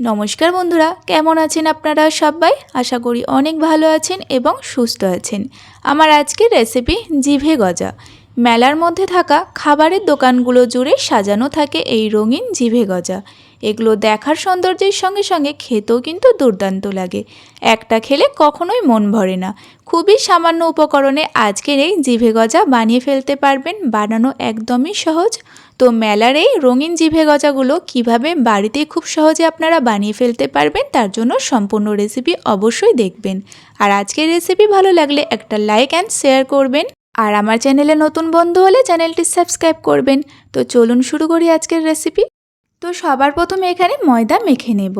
নমস্কার বন্ধুরা, কেমন আছেন আপনারা সবাই? আশা করি অনেক ভালো আছেন এবং সুস্থ আছেন। আমার আজকের রেসিপি জিভে গজা। মেলার মধ্যে থাকা খাবারের দোকানগুলো জুড়ে সাজানো থাকে এই রঙিন জিভে গজা। এগুলো দেখার সৌন্দর্যের সঙ্গে সঙ্গে খেতেও কিন্তু দুর্দান্ত লাগে। একটা খেলে কখনোই মন ভরে না। খুবই সামান্য উপকরণে আজকের এই জিভে গজা বানিয়ে ফেলতে পারবেন বানানো একদমই সহজ। তো মেলার এই রঙিন জিভে গজাগুলো কীভাবে বাড়িতে খুব সহজে আপনারা বানিয়ে ফেলতে পারবেন তার জন্য সম্পূর্ণ রেসিপি অবশ্যই দেখবেন। আর আজকের রেসিপি ভালো লাগলে একটা লাইক অ্যান্ড শেয়ার করবেন। আর আমার চ্যানেলে নতুন বন্ধু হলে চ্যানেলটি সাবস্ক্রাইব করবেন। তো চলুন শুরু করি আজকের রেসিপি তো সবার প্রথমে এখানে ময়দা মেখে নেব।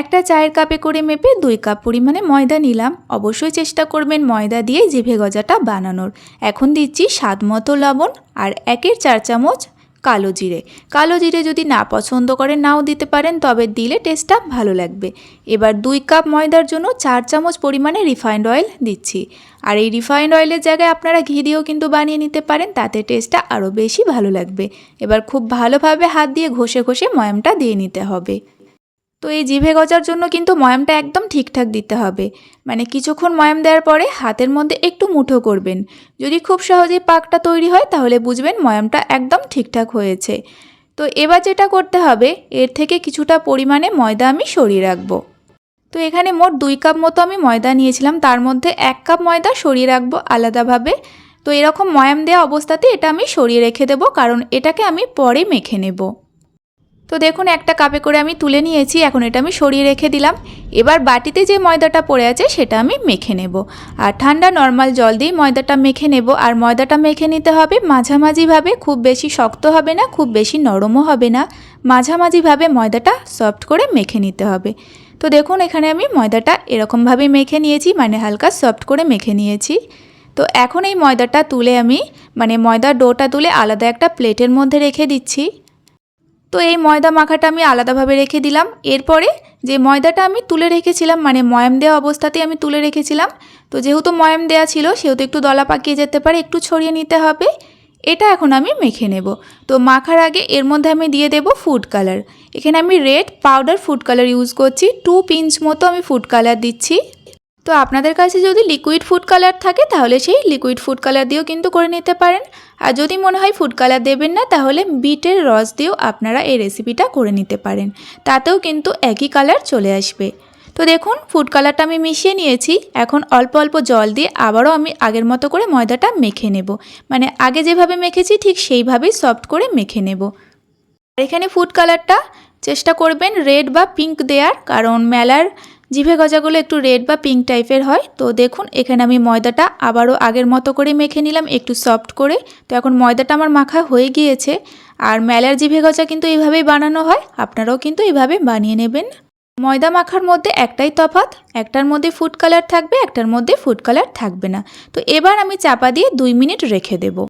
একটা চায়ের কাপে করে মেপে দুই কাপ পরিমাণে ময়দা নিলাম। অবশ্যই চেষ্টা করবেন ময়দা দিয়ে জিভে গজাটা বানানোর। এখন দিচ্ছি স্বাদ মতো লবণ আর একের চার চামচ কালো জিরে। কালো জিরে যদি না পছন্দ করে নাও দিতে পারেন, তবে দিলে টেস্টটা ভালো লাগবে। এবার দুই কাপ ময়দার জন্য চার চামচ পরিমাণে রিফাইন্ড অয়েল দিচ্ছি। আর এই রিফাইন্ড অয়েলের জায়গায় আপনারা ঘি দিয়েও কিন্তু বানিয়ে নিতে পারেন, তাতে টেস্টটা আরও বেশি ভালো লাগবে। এবার খুব ভালোভাবে হাত দিয়ে ঘষে ঘষে ময়ামটা দিয়ে নিতে হবে। তো এই জিভে গজার জন্য কিন্তু ময়ামটা একদম ঠিকঠাক দিতে হবে। মানে কিছুক্ষণ ময়াম দেওয়ার পরে হাতের মধ্যে একটু মুঠো করবেন। যদি খুব সহজেই পাকটা তৈরি হয় তাহলে বুঝবেন ময়ামটা একদম ঠিকঠাক হয়েছে। তো এবার যেটা করতে হবে, এর থেকে কিছুটা পরিমাণে ময়দা আমি সরিয়ে রাখব। তো এখানে মোট দুই কাপ মতো আমি ময়দা নিয়েছিলাম, তার মধ্যে এক কাপ ময়দা সরিয়ে রাখব আলাদাভাবে। তো এরকম ময়াম দেওয়া অবস্থাতে এটা আমি সরিয়ে রেখে দেবো, কারণ এটাকে আমি পরে মেখে নেব। তো দেখুন, একটা কাপে করে আমি তুলে নিয়েছি, এখন এটা আমি সরিয়ে রেখে দিলাম। এবার বাটিতে যে ময়দাটা পড়ে আছে, সেটা আমি মেখে নেব। আর ঠান্ডা নর্মাল জল দিয়ে ময়দাটা মেখে নেব। আর ময়দাটা মেখে নিতে হবে মাঝামাঝিভাবে, খুব বেশি শক্ত হবে না, খুব বেশি নরমও হবে না। মাঝামাঝিভাবে ময়দাটা সফট করে মেখে নিতে হবে। তো দেখুন, এখানে আমি ময়দাটা এরকমভাবে মেখে নিয়েছি মানে হালকা সফট করে মেখে নিয়েছি। তো এখন এই ময়দাটা তুলে আমি মানে ময়দার ডোটা তুলে আলাদা একটা প্লেটের মধ্যে রেখে দিচ্ছি। তো এই ময়দা মাখাটা আমি আলাদাভাবে রেখে দিলাম। এরপরে যে ময়দাটা আমি তুলে রেখেছিলাম মানে ময়াম দেওয়া অবস্থাতে আমি তুলে রেখেছিলাম, তো যেহেতু ময়াম দেওয়া ছিল, সেহেতু একটু দলা পাকিয়ে যেতে পারে, একটু ছড়িয়ে নিতে হবে। এটা এখন আমি মেখে নেব। তো মাখার আগে এর মধ্যে আমি দিয়ে দেব ফুড কালার এখানে আমি red powder food colour use করছি টু পিঞ্চ মতো আমি ফুড কালার দিচ্ছি। তো আপনাদের কাছে যদি লিকুইড ফুড কালার থাকে, তাহলে সেই লিকুইড ফুড কালার দিয়েও কিন্তু করে নিতে পারেন। আর যদি মনে হয় ফুড কালার দেবেন না, তাহলে বিটের রস দিয়েও আপনারা এই রেসিপিটা করে নিতে পারেন। তাতেও কিন্তু একই কালার চলে আসবে। তো দেখুন ফুড কালারটা আমি মিশিয়ে নিয়েছি। এখন অল্প অল্প জল দিয়ে আবারও আমি আগের মতো করে ময়দাটা মেখে নেব। মানে আগে যেভাবে মেখেছি, ঠিক সেইভাবেই সফট করে মেখে নেব। আর এখানে ফুড কালারটা চেষ্টা করবেন রেড বা পিঙ্ক দেওয়ার কারণ মেলার জিভে গজাগুলো একটু রেড বা পিঙ্ক টাইপের হয়। তো দেখুন, এখানে আমি ময়দাটা আবারও আগের মতো করে মেখে নিলাম, একটু সফট করে। তো এখন ময়দাটা আমার মাখা হয়ে গিয়েছে। আর মেলার জিভে গজা কিন্তু এইভাবেই বানানো হয়, আপনারাও কিন্তু এইভাবে বানিয়ে নেবেন। ময়দা মাখার মধ্যে একটাই তফাৎ, একটার মধ্যে ফুড কালার থাকবে, একটার মধ্যে ফুড কালার থাকবে না। তো এবার আমি চাপা দিয়ে দুই মিনিট রেখে দেবো।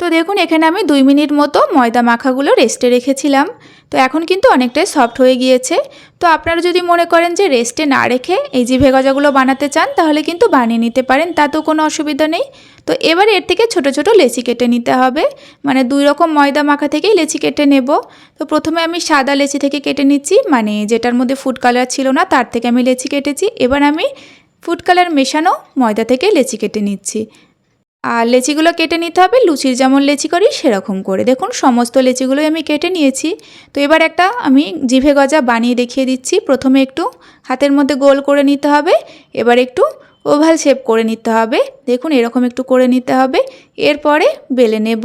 তো দেখুন, এখানে আমি দুই মিনিট মতো ময়দা মাখাগুলো রেস্টে রেখেছিলাম। তো এখন কিন্তু অনেকটাই সফট হয়ে গিয়েছে। তো আপনারা যদি মনে করেন যে রেস্টে না রেখে এই জিভে গজাগুলো বানাতে চান, তাহলে কিন্তু বানিয়ে নিতে পারেন তাতেও কোনো অসুবিধা নেই। তো এবার এর থেকে ছোট ছোট লেচি কেটে নিতে হবে। মানে দুই রকম ময়দা মাখা থেকেই লেচি কেটে নেব। তো প্রথমে আমি সাদা লেচি থেকে কেটে নিচ্ছি মানে যেটার মধ্যে ফুড কালার ছিল না, তার থেকে আমি লেচি কেটেছি। এবার আমি ফুড কালার মেশানো ময়দা থেকে লেচি কেটে নিচ্ছি। আর লেচিগুলো কেটে নিতে হবে, লুচির যেমন লেচি করি সেরকম করে। দেখুন, সমস্ত লেচিগুলোই আমি কেটে নিয়েছি। তো এবার একটা আমি জিভে গজা বানিয়ে দেখিয়ে দিচ্ছি। প্রথমে একটু হাতের মধ্যে গোল করে নিতে হবে, এবার একটু ওভাল শেপ করে নিতে হবে। দেখুন, এরকম একটু করে নিতে হবে, এরপরে বেলে নেব।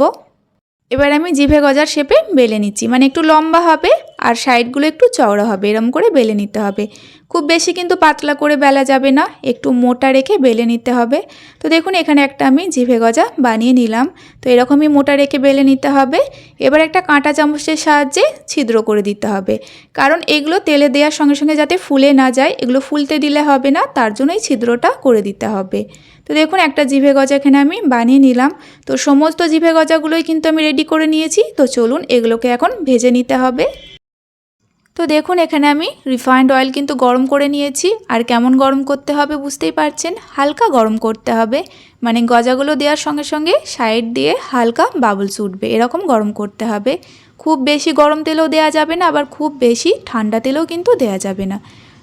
এবার আমি জিভে গজার শেপে বেলে নিচ্ছি। মানে একটু লম্বা হবে আর সাইডগুলো একটু চওড়া হবে, এরম করে বেলে নিতে হবে। খুব বেশি কিন্তু পাতলা করে বেলা যাবে না, একটু মোটা রেখে বেলে নিতে হবে। তো দেখুন, এখানে একটা আমি জিভে গজা বানিয়ে নিলাম। তো এরকমই মোটা রেখে বেলে নিতে হবে। এবার একটা কাঁটা চামচের সাহায্যে ছিদ্র করে দিতে হবে। কারণ এগুলো তেলে দেওয়ার সঙ্গে সঙ্গে যাতে ফুলে না যায়, এগুলো ফুলতে দিলে হবে না, তার জন্যই ছিদ্রটা করে দিতে হবে। তো দেখুন, একটা জিভে গজা এখানে আমি বানিয়ে নিলাম। তো সমস্ত জিভে গজাগুলোই কিন্তু আমি রেডি করে নিয়েছি। তো চলুন, এগুলোকে এখন ভেজে নিতে হবে। তো দেখুন, এখানে আমি রিফাইন্ড অয়েল কিন্তু গরম করে নিয়েছি। আর কেমন গরম করতে হবে বুঝতেই পারছেন? হালকা গরম করতে হবে। মানে গজাগুলো দেওয়ার সঙ্গে সঙ্গে সাইড দিয়ে হালকা বাবলস উঠবে। এরকম গরম করতে হবে। খুব বেশি গরম তেলেও দেওয়া যাবে না, আবার খুব বেশি ঠান্ডা তেলেও কিন্তু দেওয়া যাবে না।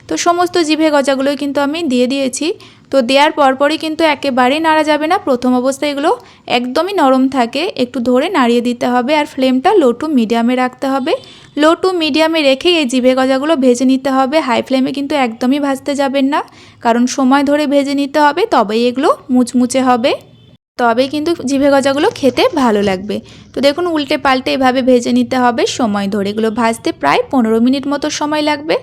তো সমস্ত জিভে গজাগুলোই কিন্তু আমি দিয়ে দিয়েছি। তো দেওয়ার পরপরই কিন্তু একেবারেই নাড়া যাবে না। প্রথম অবস্থায় এগুলো একদমই নরম থাকে। একটু ধরে নাড়িয়ে দিতে হবে আর ফ্লেমটা লো টু মিডিয়ামে রাখতে হবে। লো টু মিডিয়ামে রেখে এই জিভে গজাগুলো ভেজে নিতে হবে। হাই ফ্লেমে কিন্তু একদমই ভাজতে যাবেন না। কারণ সময় ধরে ভেজে নিতে হবে, তবেই এগুলো মুচমুচে হবে। তবেই কিন্তু জিভে গজাগুলো খেতে ভালো লাগবে। তো দেখুন, উল্টে পাল্টে এভাবে ভেজে নিতে হবে। সময় ধরে এগুলো ভাজতে প্রায় পনেরো মিনিট মতো সময় লাগবে।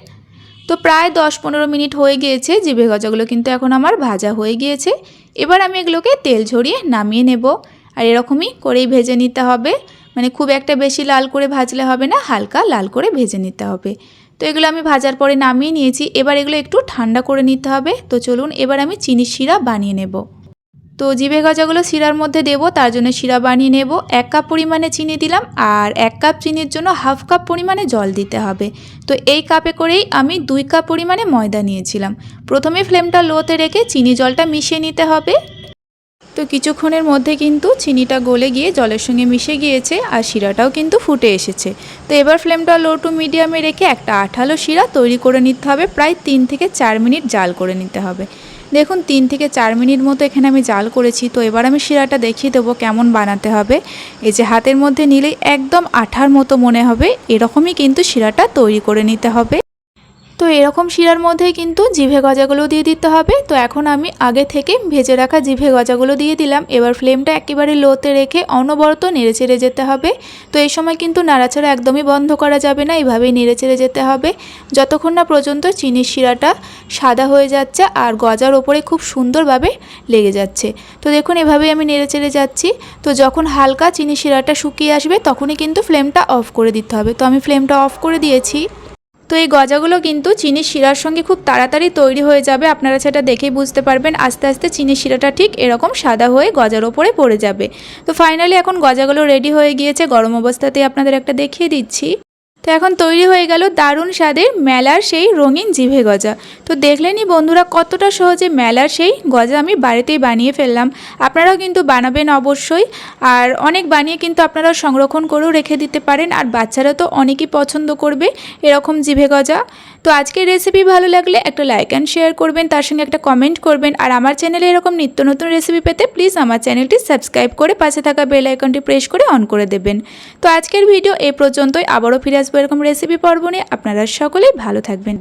তো প্রায় দশ পনেরো মিনিট হয়ে গিয়েছে জিভে গজাগুলো কিন্তু এখন আমার ভাজা হয়ে গিয়েছে। এবার আমি এগুলোকে তেল ঝরিয়ে নামিয়ে নেব। আর এরকমই করেই ভেজে নিতে হবে। মানে খুব একটা বেশি লাল করে ভাজলে হবে না, হালকা লাল করে ভেজে নিতে হবে। তো এগুলো আমি ভাজার পরে নামিয়ে নিয়েছি। এবার এগুলো একটু ঠান্ডা করে নিতে হবে। তো চলুন এবার আমি চিনি শিরা বানিয়ে নেব। তো জিভে গজাগুলো শিরার মধ্যে দেব, তার জন্য শিরা বানিয়ে নেব। এক কাপ পরিমাণে চিনি দিলাম আর এক কাপ চিনির জন্য হাফ কাপ পরিমাণে জল দিতে হবে। তো এই কাপে করেই আমি দুই কাপ পরিমাণে ময়দা নিয়েছিলাম। প্রথমে ফ্লেমটা লোতে রেখে চিনি জলটা মিশিয়ে নিতে হবে। তো কিছুক্ষণের মধ্যে কিন্তু চিনিটা গলে গিয়ে জলের সঙ্গে মিশে গিয়েছে আর শিরাটাও কিন্তু ফুটে এসেছে। তো এবার ফ্লেমটা লো টু মিডিয়ামে রেখে একটা আঠালো শিরা তৈরি করে নিতে হবে। প্রায় তিন থেকে চার মিনিট জাল করে নিতে হবে। দেখুন, তিন থেকে চার মিনিট মতো এখানে আমি জাল করেছি। তো এবার আমি শিরাটা দেখিয়ে দেবো কেমন বানাতে হবে। এই যে হাতের মধ্যে নিলেই একদম আঠার মতো মনে হবে। এরকমই কিন্তু শিরাটা তৈরি করে নিতে হবে। তো এরকম শিরার মধ্যেই কিন্তু জিভে গজাগুলো দিয়ে দিতে হবে। তো এখন আমি আগে থেকে ভেজে রাখা জিভে গজাগুলো দিয়ে দিলাম। এবার ফ্লেমটা একেবারে লোতে রেখে অনবরত নেড়ে চেড়ে যেতে হবে। তো এই সময় কিন্তু নাড়াচাড়া একদমই বন্ধ করা যাবে না এইভাবেই নেড়ে চেড়ে যেতে হবে। যতক্ষণ না পর্যন্ত চিনির শিরাটা সাদা হয়ে যাচ্ছে আর গজার ওপরে খুব সুন্দরভাবে লেগে যাচ্ছে। তো দেখুন, এভাবেই আমি নেড়ে চেড়ে যাচ্ছি। তো যখন হালকা চিনি শিরাটা শুকিয়ে আসবে, তখনই কিন্তু ফ্লেমটা অফ করে দিতে হবে। তো আমি ফ্লেমটা অফ করে দিয়েছি। তো এই গজাগুলো কিন্তু চিনির শিরার সঙ্গে খুব তাড়াতাড়ি তৈরি হয়ে যাবে। আপনারা সেটা দেখেই বুঝতে পারবেন। আস্তে আস্তে চিনির শিরাটা ঠিক এরকম সাদা হয়ে গজার ওপরে পড়ে যাবে। তো ফাইনালি এখন গজাগুলো রেডি হয়ে গিয়েছে। গরম অবস্থাতেই আপনাদের একটা দেখিয়ে দিচ্ছি। তো এখন তৈরি হয়ে গেল দারুণ স্বাদের মেলার সেই রঙিন জিভে গজা। তো দেখলেনই বন্ধুরা কতটা সহজে মেলার সেই গজা আমি বাড়িতেই বানিয়ে ফেললাম। আপনারাও কিন্তু বানাবেন অবশ্যই। আর অনেক বানিয়ে কিন্তু আপনারা সংরক্ষণ করেও রেখে দিতে পারেন। আর বাচ্চারা তো অনেকই পছন্দ করবে এরকম জিভে গজা। তো আজকের রেসিপি ভালো লাগলে একটা লাইক অ্যান্ড শেয়ার করবেন, তার সঙ্গে একটা কমেন্ট করবেন। আর আমার চ্যানেলে এরকম নিত্য নতুন রেসিপি পেতে প্লিজ আমার চ্যানেলটি সাবস্ক্রাইব করে পাশে থাকা বেল আইকনটি প্রেস করে অন করে দেবেন। তো আজকের ভিডিও এ পর্যন্তই। আবারও ফিরে আসব এরকম রেসিপি পর্ব নিয়ে আপনারা সকলেই ভালো থাকবেন।